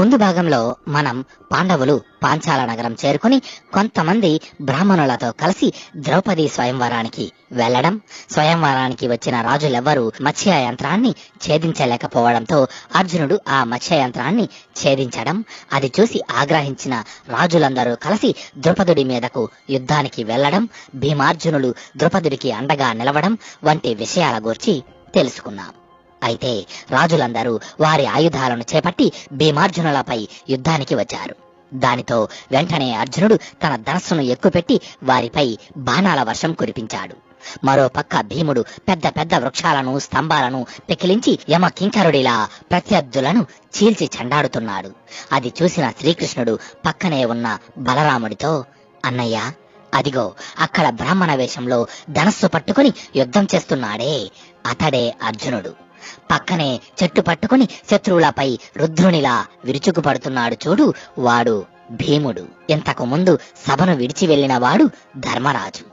ముందు భాగంలో మనం పాండవులు పాంచాల నగరం చేరుకుని కొంతమంది బ్రాహ్మణులతో కలిసి ద్రౌపది స్వయంవరానికి వెళ్ళడం స్వయంవరానికి వచ్చిన రాజులెవ్వరూ మత్స్య యంత్రాన్ని ఛేదించలేకపోవడంతో అర్జునుడు ఆ మత్స్య యంత్రాన్ని ఛేదించడం అది చూసి ఆగ్రహించిన రాజులందరూ కలిసి ద్రుపదుడి మీదకు యుద్ధానికి వెళ్ళడం భీమార్జునులు ద్రుపదుడికి అండగా నిలవడం వంటి విషయాల గురించి తెలుసుకున్నాం. అయితే రాజులందరూ వారి ఆయుధాలను చేపట్టి భీమార్జునులపై యుద్ధానికి వచ్చారు. దానితో వెంటనే అర్జునుడు తన ధనస్సును ఎక్కుపెట్టి వారిపై బాణాల వర్షం కురిపించాడు. మరో పక్క భీముడు పెద్ద పెద్ద వృక్షాలను స్తంభాలను పెకిలించి యమ కింకరుడిలా ప్రత్యర్థులను చీల్చి చెండాడుతున్నాడు. అది చూసిన శ్రీకృష్ణుడు పక్కనే ఉన్న బలరాముడితో అన్నయ్య అదిగో అక్కడ బ్రాహ్మణ వేషంలో ధనస్సు పట్టుకుని యుద్ధం చేస్తున్నాడే అతడే అర్జునుడు. పక్కనే చెట్టు పట్టుకుని శత్రువులపై రుద్రునిలా విరుచుకు పడుతున్నాడు చూడు వాడు భీముడు. ఇంతకు ముందు సభను విడిచి వెళ్ళిన వాడు ధర్మరాజు.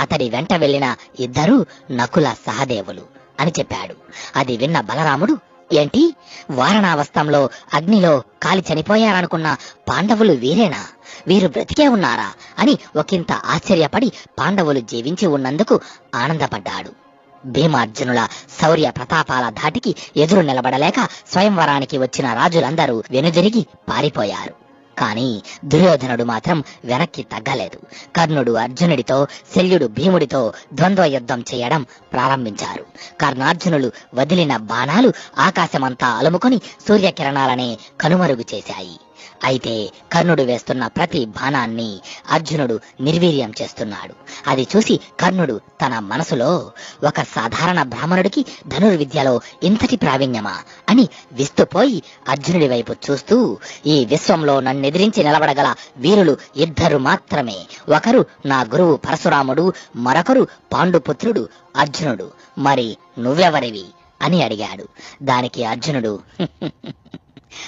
అతడి వెంట వెళ్ళిన ఇద్దరు నకుల సహదేవులు అని చెప్పాడు. అది విన్న బలరాముడు ఏంటి? వారణావస్థంలో అగ్నిలో కాలి చనిపోయారనుకున్న పాండవులు వీరేనా? వీరు బ్రతికే ఉన్నారా? అని ఒకంత ఆశ్చర్యపడి పాండవులు జీవించి ఉన్నందుకు ఆనందపడ్డాడు. భీమార్జునుల శౌర్య ప్రతాపాల ధాటికి ఎదురు నిలబడలేక స్వయంవరానికి వచ్చిన రాజులందరూ వెనుదిరిగి పారిపోయారు. కాని దుర్యోధనుడు మాత్రం వెనక్కి తగ్గలేదు. కర్ణుడు అర్జునుడితో శల్యుడు భీముడితో ద్వంద్వ యుద్ధం చేయడం ప్రారంభించారు. కర్ణార్జునులు వదిలిన బాణాలు ఆకాశమంతా అలుముకొని సూర్యకిరణాలనే కనుమరుగు చేశాయి. అయితే కర్ణుడు వేస్తున్న ప్రతి బాణాన్ని అర్జునుడు నిర్వీర్యం చేస్తున్నాడు. అది చూసి కర్ణుడు తన మనసులో ఒక సాధారణ బ్రాహ్మణుడికి ధనుర్విద్యలో ఇంతటి ప్రావీణ్యమా అని విస్తుపోయి అర్జునుడి వైపు చూస్తూ ఈ విశ్వంలో నన్నెదిరించి నిలబడగల వీరులు ఇద్దరు మాత్రమే. ఒకరు నా గురువు పరశురాముడు మరొకరు పాండుపుత్రుడు అర్జునుడు. మరి నువ్వెవరివి అని అడిగాడు. దానికి అర్జునుడు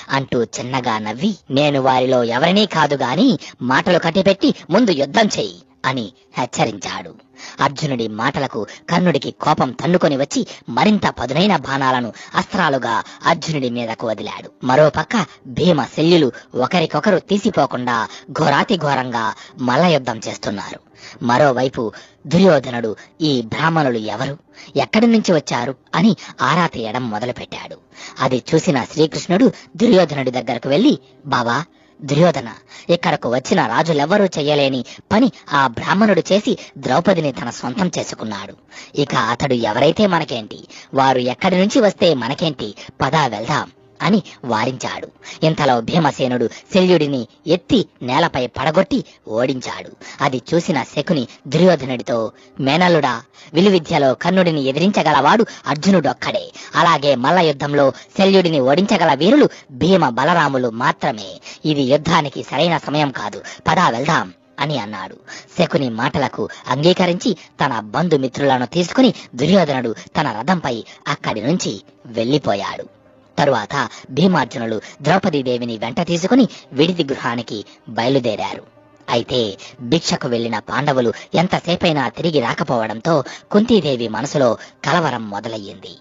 అంటూ చిన్నగా నవ్వి నేను వారిలో ఎవరినీ కాదు గాని మాటలు కట్టిపెట్టి ముందు యుద్ధం చెయ్యి. అని హెచ్చరించాడు. అర్జునుడి మాటలకు కర్ణుడికి కోపం తన్నుకొని వచ్చి మరింత పదునైన బాణాలను అస్త్రాలుగా అర్జునుడి మీదకు వదిలాడు. మరోపక్క భీమ శల్యులు ఒకరికొకరు తీసిపోకుండా ఘోరాతి ఘోరంగా మల్లయుద్ధం చేస్తున్నారు. మరోవైపు దుర్యోధనుడు ఈ బ్రాహ్మణులు ఎవరు? ఎక్కడి నుంచి వచ్చారు? అని ఆరా తీయడం మొదలుపెట్టాడు. అది చూసిన శ్రీకృష్ణుడు దుర్యోధనుడి దగ్గరకు వెళ్ళి బావా దుర్యోధన ఇక్కడకు వచ్చిన రాజులెవ్వరూ చెయ్యలేని పని ఆ బ్రాహ్మణుడు చేసి ద్రౌపదిని తన సొంతం చేసుకున్నాడు. ఇక అతడు ఎవరైతే మనకేంటి? వారు ఎక్కడి నుంచి వస్తే మనకేంటి? పదా వెళ్దాం. అని వారించాడు. ఇంతలో భీమసేనుడు శల్యుడిని ఎత్తి నేలపై పడగొట్టి ఓడించాడు. అది చూసిన శకుని దుర్యోధనుడితో మేనల్లుడా విలువిద్యలో కర్ణుడిని ఎదిరించగలవాడు అర్జునుడొక్కడే. అలాగే మల్ల యుద్ధంలో శల్యుడిని ఓడించగల వీరులు భీమ బలరాములు మాత్రమే. ఇది యుద్ధానికి సరైన సమయం కాదు. పదా వెళ్దాం అని అన్నాడు. శకుని మాటలకు అంగీకరించి తన బంధుమిత్రులను తీసుకుని దుర్యోధనుడు తన రథంపై అక్కడి నుంచి వెళ్ళిపోయాడు తరువాత భీమార్జునులు ద్రౌపదీదేవిని వెంట తీసుకుని విడిది గృహానికి బయలుదేరారు. అయితే భిక్షకు వెళ్ళిన పాండవులు ఎంతసేపైనా తిరిగి రాకపోవడంతో కుంతీదేవి మనసులో కలవరం మొదలయ్యింది.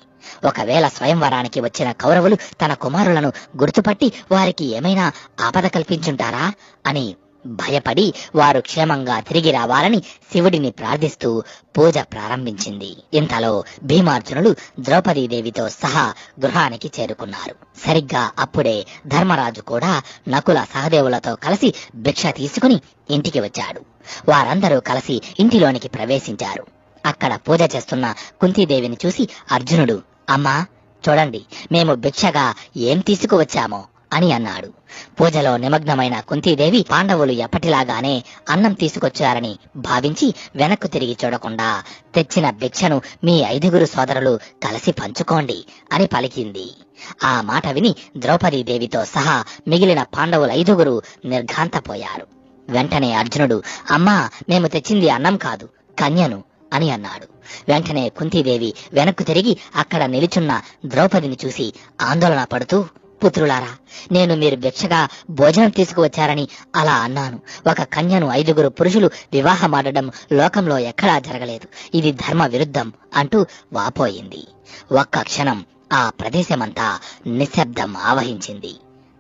ఒకవేళ స్వయంవరానికి వచ్చిన కౌరవులు తన కుమారులను గుర్తుపట్టి వారికి ఏమైనా ఆపద కల్పించుంటారా అని భయపడి వారు క్షేమంగా తిరిగి రావాలని శివుడిని ప్రార్థిస్తూ పూజ ప్రారంభించింది. ఇంతలో భీమార్జునులు ద్రౌపదీదేవితో సహా గృహానికి చేరుకున్నారు. సరిగ్గా అప్పుడే ధర్మరాజు కూడా నకుల సహదేవులతో కలిసి భిక్ష తీసుకుని ఇంటికి వచ్చాడు. వారందరూ కలిసి ఇంటిలోనికి ప్రవేశించారు. అక్కడ పూజ చేస్తున్న కుంతీదేవిని చూసి అర్జునుడు అమ్మా చూడండి మేము భిక్షగా ఏం తీసుకువచ్చామో అని అన్నాడు. పూజలో నిమగ్నమైన కుంతీదేవి పాండవులు ఎప్పటిలాగానే అన్నం తీసుకొచ్చారని భావించి వెనక్కు తిరిగి చూడకుండా తెచ్చిన భిక్షను మీ ఐదుగురు సోదరులు కలిసి పంచుకోండి అని పలికింది. ఆ మాట విని ద్రౌపదీదేవితో సహా మిగిలిన పాండవులు ఐదుగురు నిర్ఘాంతపోయారు. వెంటనే అర్జునుడు అమ్మా మేము తెచ్చింది అన్నం కాదు కన్యను అని అన్నాడు. వెంటనే కుంతీదేవి వెనక్కు తిరిగి అక్కడ నిలుచున్న ద్రౌపదిని చూసి ఆందోళన పడుతూ పుత్రులారా నేను మీరు భిక్షగా భోజనం తీసుకువచ్చారని అలా అన్నాను. ఒక కన్యను ఐదుగురు పురుషులు వివాహమాడడం లోకంలో ఎక్కడా జరగలేదు. ఇది ధర్మ విరుద్ధం అంటూ వాపోయింది. ఒక్క క్షణం ఆ ప్రదేశమంతా నిశ్శబ్దం ఆవహించింది.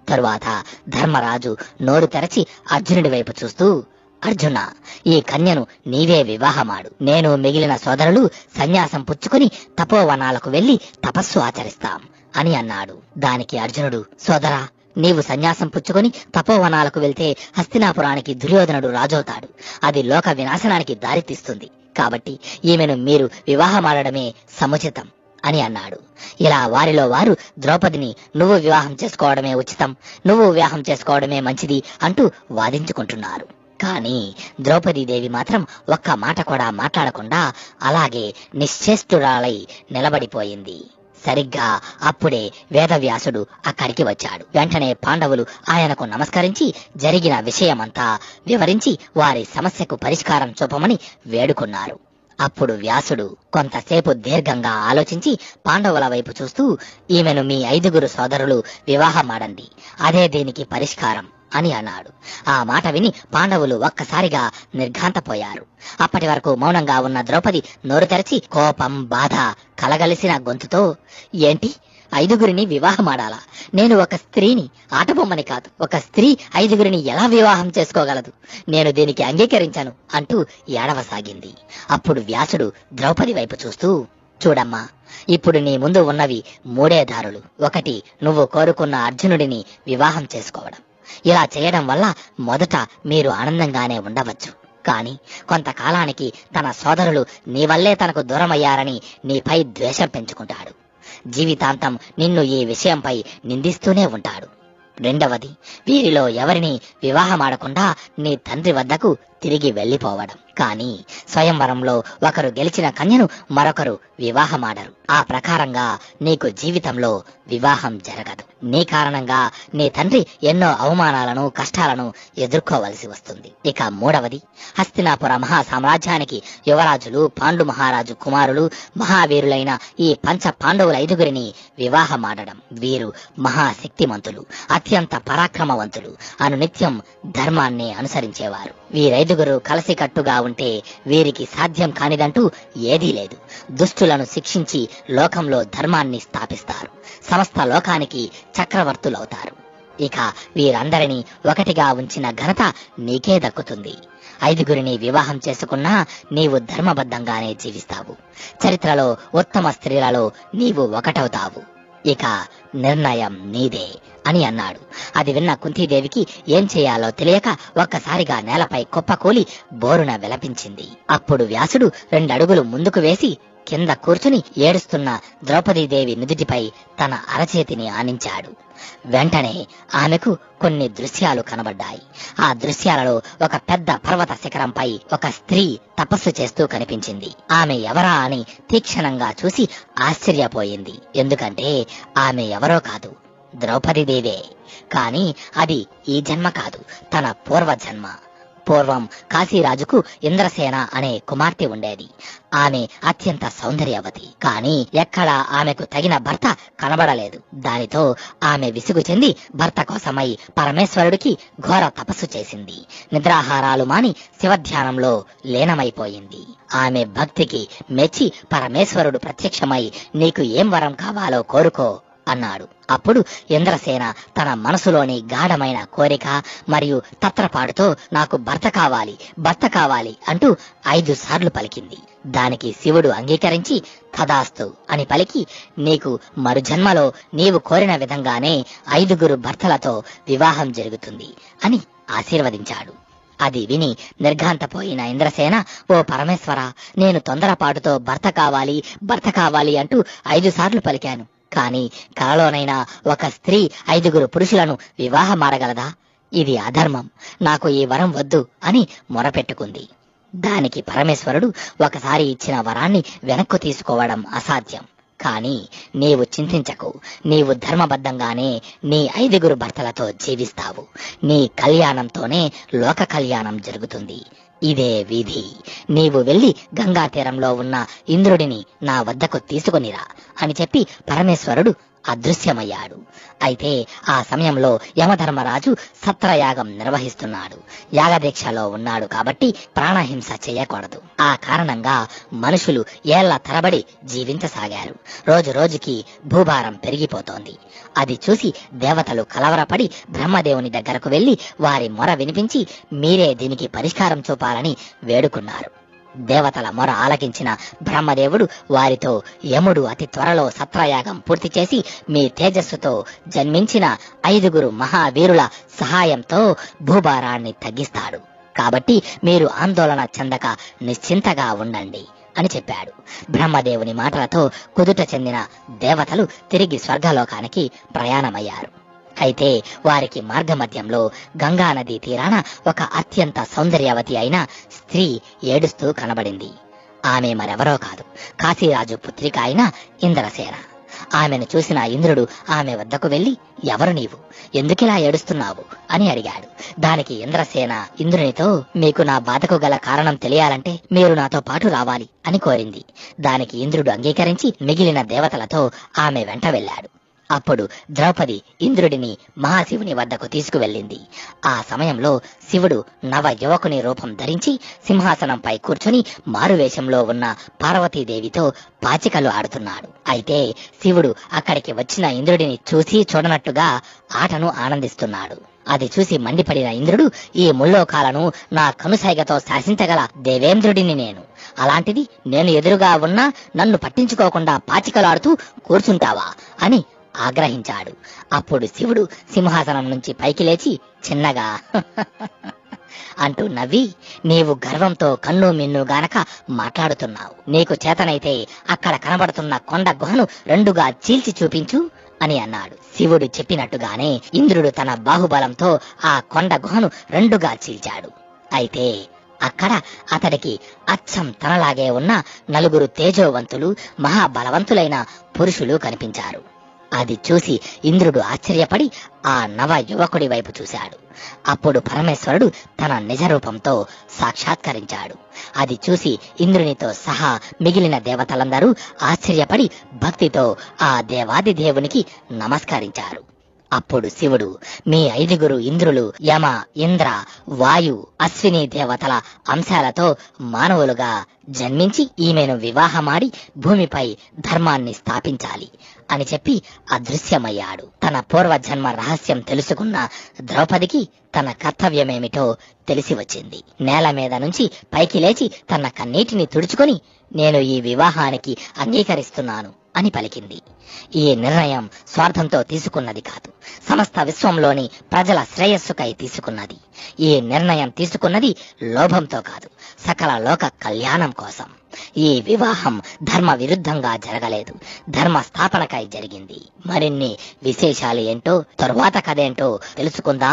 తరువాత ధర్మరాజు నోరు తెరచి అర్జునుడి వైపు చూస్తూ అర్జున ఈ కన్యను నీవే వివాహమాడు. నేను మిగిలిన సోదరులు సన్యాసం పుచ్చుకుని తపోవనాలకు వెళ్ళి తపస్సు ఆచరిస్తాం. అని అన్నాడు. దానికి అర్జునుడు సోదరా నీవు సన్యాసం పుచ్చుకొని తపోవనాలకు వెళ్తే హస్తినాపురానికి దుర్యోధనుడు రాజవుతాడు. అది లోక వినాశనానికి దారితీస్తుంది. కాబట్టి ఈమెను మీరు వివాహమాడడమే సముచితం అని అన్నాడు. ఇలా వారిలో వారు ద్రౌపదిని నువ్వు వివాహం చేసుకోవడమే ఉచితం నువ్వు వివాహం చేసుకోవడమే మంచిది అంటూ వాదించుకుంటున్నారు. కానీ ద్రౌపదీదేవి మాత్రం ఒక్క మాట కూడా మాట్లాడకుండా అలాగే నిశ్చేష్టురాలై నిలబడిపోయింది. సరిగ్గా అప్పుడే వేదవ్యాసుడు అక్కడికి వచ్చాడు. వెంటనే పాండవులు ఆయనకు నమస్కరించి జరిగిన విషయమంతా వివరించి వారి సమస్యకు పరిష్కారం చూపమని వేడుకున్నారు. అప్పుడు వ్యాసుడు కొంతసేపు దీర్ఘంగా ఆలోచించి పాండవుల వైపు చూస్తూ ఈమెను మీ ఐదుగురు సోదరులు వివాహమాడండి. అదే దీనికి పరిష్కారం. అని అన్నాడు. ఆ మాట విని పాండవులు ఒక్కసారిగా నిర్ఘాంతపోయారు. అప్పటి వరకు మౌనంగా ఉన్న ద్రౌపది నోరు తెరచి కోపం బాధ కలగలిసిన గొంతుతో ఏంటి? ఐదుగురిని వివాహమాడాలా? నేను ఒక స్త్రీని ఆటబొమ్మని కాదు ఒక స్త్రీ ఐదుగురిని ఎలా వివాహం చేసుకోగలదు? నేను దీనికి అంగీకరించాను అంటూ ఏడవసాగింది. అప్పుడు వ్యాసుడు ద్రౌపది వైపు చూస్తూ చూడమ్మా ఇప్పుడు నీ ముందు ఉన్నవి మూడే దారులు. ఒకటి నువ్వు కోరుకున్న అర్జునుడిని వివాహం చేసుకోవడం. ఇలా చేయడం వల్ల మొదట మీరు ఆనందంగానే ఉండవచ్చు. కాని కొంతకాలానికి తన సోదరులు నీ వల్లే తనకు దూరమయ్యారని నీపై ద్వేషం పెంచుకుంటాడు. జీవితాంతం నిన్ను ఈ విషయంపై నిందిస్తూనే ఉంటాడు. రెండవది వీరిలో ఎవరిని వివాహమాడకుండా నీ తండ్రి వద్దకు తిరిగి వెళ్ళిపోవడం కానీ స్వయంవరంలో ఒకరు గెలిచిన కన్యను మరొకరు వివాహమాడరు. ఆ ప్రకారంగా నీకు జీవితంలో వివాహం జరగదు. నీ కారణంగా నీ తండ్రి ఎన్నో అవమానాలను కష్టాలను ఎదుర్కోవలసి వస్తుంది. ఇక మూడవది హస్తినాపుర మహా సామ్రాజ్యానికి యువరాజులు పాండు మహారాజు కుమారులు మహావీరులైన ఈ పంచ పాండవుల ఐదుగురిని వివాహమాడడం. వీరు మహాశక్తిమంతులు అత్యంత పరాక్రమవంతులు అనునిత్యం ధర్మాన్ని అనుసరించేవారు. వీరైదుగురు కలసికట్టుగా ఉంటే వీరికి సాధ్యం కానిదంటూ ఏదీ లేదు. దుష్టులను శిక్షించి లోకంలో ధర్మాన్ని స్థాపిస్తారు. సమస్త లోకానికి చక్రవర్తులవుతారు. ఇక వీరందరినీ ఒకటిగా ఉంచిన ఘనత నీకే దక్కుతుంది. ఐదుగురిని వివాహం చేసుకున్నా నీవు ధర్మబద్ధంగానే జీవిస్తావు. చరిత్రలో ఉత్తమ స్త్రీలలో నీవు ఒకటవుతావు. ఇక నిర్ణయం నీదే అని అన్నాడు. అది విన్న కుంతీదేవికి ఏం చేయాలో తెలియక ఒక్కసారిగా నేలపై కుప్పకూలి బోరున విలపించింది. అప్పుడు వ్యాసుడు రెండడుగులు ముందుకు వేసి కింద కూర్చుని ఏడుస్తున్న ద్రౌపదీదేవి నుదుటిపై తన అరచేతిని ఆనించాడు. వెంటనే ఆమెకు కొన్ని దృశ్యాలు కనబడ్డాయి. ఆ దృశ్యాలలో ఒక పెద్ద పర్వత శిఖరంపై ఒక స్త్రీ తపస్సు చేస్తూ కనిపించింది. ఆమె ఎవరా అని తీక్షణంగా చూసి ఆశ్చర్యపోయింది. ఎందుకంటే ఆమె ఎవరో కాదు ద్రౌపదీదేవే. కాని అది ఈ జన్మ కాదు తన పూర్వజన్మ. పూర్వం కాశీరాజుకు ఇంద్రసేన అనే కుమార్తె ఉండేది. ఆమె అత్యంత సౌందర్యవతి. కానీ ఎక్కడా ఆమెకు తగిన భర్త కనబడలేదు. దానితో ఆమె విసుగు చెంది భర్త కోసమై పరమేశ్వరుడికి ఘోర తపస్సు చేసింది. నిద్రాహారాలు మాని శివధ్యానంలో లీనమైపోయింది. ఆమె భక్తికి మెచ్చి పరమేశ్వరుడు ప్రత్యక్షమై నీకు ఏం వరం కావాలో కోరుకో అన్నాడు. అప్పుడు ఇంద్రసేన తన మనసులోని గాఢమైన కోరిక మరియు తత్రపాటుతో నాకు భర్త కావాలి భర్త కావాలి అంటూ ఐదు సార్లు పలికింది. దానికి శివుడు అంగీకరించి తదాస్తు అని పలికి నీకు మరుజన్మలో నీవు కోరిన విధంగానే ఐదుగురు భర్తలతో వివాహం జరుగుతుంది అని ఆశీర్వదించాడు. అది విని నిర్ఘాంతపోయిన ఇంద్రసేన ఓ పరమేశ్వర నేను తొందరపాటుతో భర్త కావాలి భర్త కావాలి అంటూ ఐదు సార్లు పలికాను. కాని కలలోనైనా ఒక స్త్రీ ఐదుగురు పురుషులను వివాహమాడగలదా ఇది అధర్మం. నాకు ఈ వరం వద్దు అని మొరపెట్టుకుంది. దానికి పరమేశ్వరుడు ఒకసారి ఇచ్చిన వరాన్ని వెనక్కు తీసుకోవడం అసాధ్యం. కానీ నీవు చింతించకు. నీవు ధర్మబద్ధంగానే నీ ఐదుగురు భర్తలతో జీవిస్తావు. నీ కళ్యాణంతోనే లోక కళ్యాణం జరుగుతుంది. ఇదే విధి. నీవు వెళ్ళి గంగా తీరంలో ఉన్న ఇంద్రుడిని నా వద్దకు తీసుకునిరా అని చెప్పి పరమేశ్వరుడు అదృశ్యమయ్యాడు. అయితే ఆ సమయంలో యమధర్మరాజు సత్రయాగం నిర్వహిస్తున్నాడు. యాగదీక్షలో ఉన్నాడు కాబట్టి ప్రాణహింస చేయకూడదు. ఆ కారణంగా మనుషులు ఏళ్ళ తరబడి జీవించసాగారు. రోజు రోజుకి భూభారం పెరిగిపోతోంది. అది చూసి దేవతలు కలవరపడి బ్రహ్మదేవుని దగ్గరకు వెళ్ళి వారి మొర వినిపించి మీరే దీనికి పరిష్కారం చూపాలని వేడుకున్నారు. దేవతల మొర ఆలకించిన బ్రహ్మదేవుడు వారితో యముడు అతి త్వరలో సత్రయాగం పూర్తి చేసి మీ తేజస్సుతో జన్మించిన ఐదుగురు మహావీరుల సహాయంతో భూభారాన్ని తగ్గిస్తాడు. కాబట్టి మీరు ఆందోళన చెందక నిశ్చింతగా ఉండండి అని చెప్పాడు. బ్రహ్మదేవుని మాటలతో కుదుట చెందిన దేవతలు తిరిగి స్వర్గలోకానికి ప్రయాణమయ్యారు. అయితే వారికి మార్గమధ్యంలో గంగా నదీ తీరాన ఒక అత్యంత సౌందర్యవతి అయిన స్త్రీ ఏడుస్తూ కనబడింది. ఆమె మరెవరో కాదు. కాశీరాజు పుత్రిక అయిన ఇంద్రసేన. ఆమెను చూసిన ఇంద్రుడు ఆమె వద్దకు వెళ్ళి ఎవరు నీవు? ఎందుకిలా ఏడుస్తున్నావు? అని అడిగాడు. దానికి ఇంద్రసేన ఇంద్రునితో మీకు నా బాధకు గల కారణం తెలియాలంటే మీరు నాతో పాటు రావాలి అని కోరింది. దానికి ఇంద్రుడు అంగీకరించి మిగిలిన దేవతలతో ఆమె వెంట వెళ్ళాడు. అప్పుడు ద్రౌపది ఇంద్రుడిని మహాశివుని వద్దకు తీసుకువెళ్ళింది. ఆ సమయంలో శివుడు నవ యువకుని రూపం ధరించి సింహాసనంపై కూర్చుని మారువేషంలో ఉన్న పార్వతీదేవితో పాచికలు ఆడుతున్నాడు. అయితే శివుడు అక్కడికి వచ్చిన ఇంద్రుడిని చూసి చూడనట్టుగా ఆటను ఆనందిస్తున్నాడు. అది చూసి మండిపడిన ఇంద్రుడు ఈ ముల్లోకాలను నా కనుసైగతో శాసించగల దేవేంద్రుడిని నేను. అలాంటిది నేను ఎదురుగా ఉన్నా నన్ను పట్టించుకోకుండా పాచికలాడుతూ కూర్చుంటావా అని ఆగ్రహించాడు. అప్పుడు శివుడు సింహాసనం నుంచి పైకి లేచి చిన్నగా అంటూ నవ్వి నీవు గర్వంతో కన్ను మిన్ను గానక మాట్లాడుతున్నావు. నీకు చేతనైతే అక్కడ కనబడుతున్న కొండ గుహను రెండుగా చీల్చి చూపించు అని అన్నాడు. శివుడు చెప్పినట్టుగానే ఇంద్రుడు తన బాహుబలంతో ఆ కొండ గుహను రెండుగా చీల్చాడు. అయితే అక్కడ అతడికి అచ్చం తనలాగే ఉన్న నలుగురు తేజోవంతులు మహాబలవంతులైన పురుషులు కనిపించారు. అది చూసి ఇంద్రుడు ఆశ్చర్యపడి ఆ నవ యువకుడి వైపు చూశాడు. అప్పుడు పరమేశ్వరుడు తన నిజ రూపంతో సాక్షాత్కరించాడు. అది చూసి ఇంద్రునితో సహా మిగిలిన దేవతలందరూ ఆశ్చర్యపడి భక్తితో ఆ దేవాది దేవునికి నమస్కరించారు. అప్పుడు శివుడు మీ ఐదుగురు ఇంద్రులు యమ ఇంద్ర వాయు అశ్విని దేవతల అంశాలతో మానవులుగా జన్మించి ఈమెను వివాహమాడి భూమిపై ధర్మాన్ని స్థాపించాలి అని చెప్పి అదృశ్యమయ్యాడు. తన పూర్వజన్మ రహస్యం తెలుసుకున్న ద్రౌపదికి తన కర్తవ్యమేమిటో తెలిసి వచ్చింది. నేల మీద నుంచి పైకి లేచి తన కన్నీటిని తుడుచుకొని నేను ఈ వివాహానికి అంగీకరిస్తున్నాను అని పలికింది. ఈ నిర్ణయం స్వార్థంతో తీసుకున్నది కాదు సమస్త విశ్వంలోని ప్రజల శ్రేయస్సుకై తీసుకున్నది. ఈ నిర్ణయం తీసుకున్నది లోభంతో కాదు సకల లోక కళ్యాణం కోసం. ఈ వివాహం ధర్మ విరుద్ధంగా జరగలేదు. ధర్మ స్థాపనకై జరిగింది. మరిన్ని విశేషాలు ఏంటో తరువాత కథేంటో తెలుసుకుందాం.